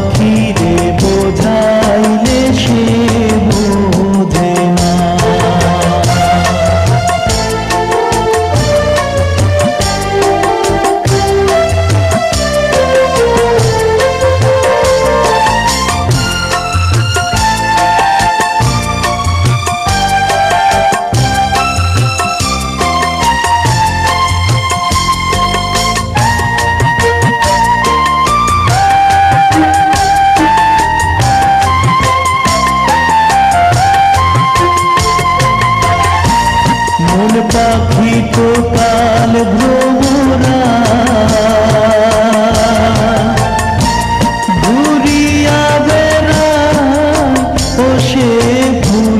পাখিরে বোঝাইলে সে भूल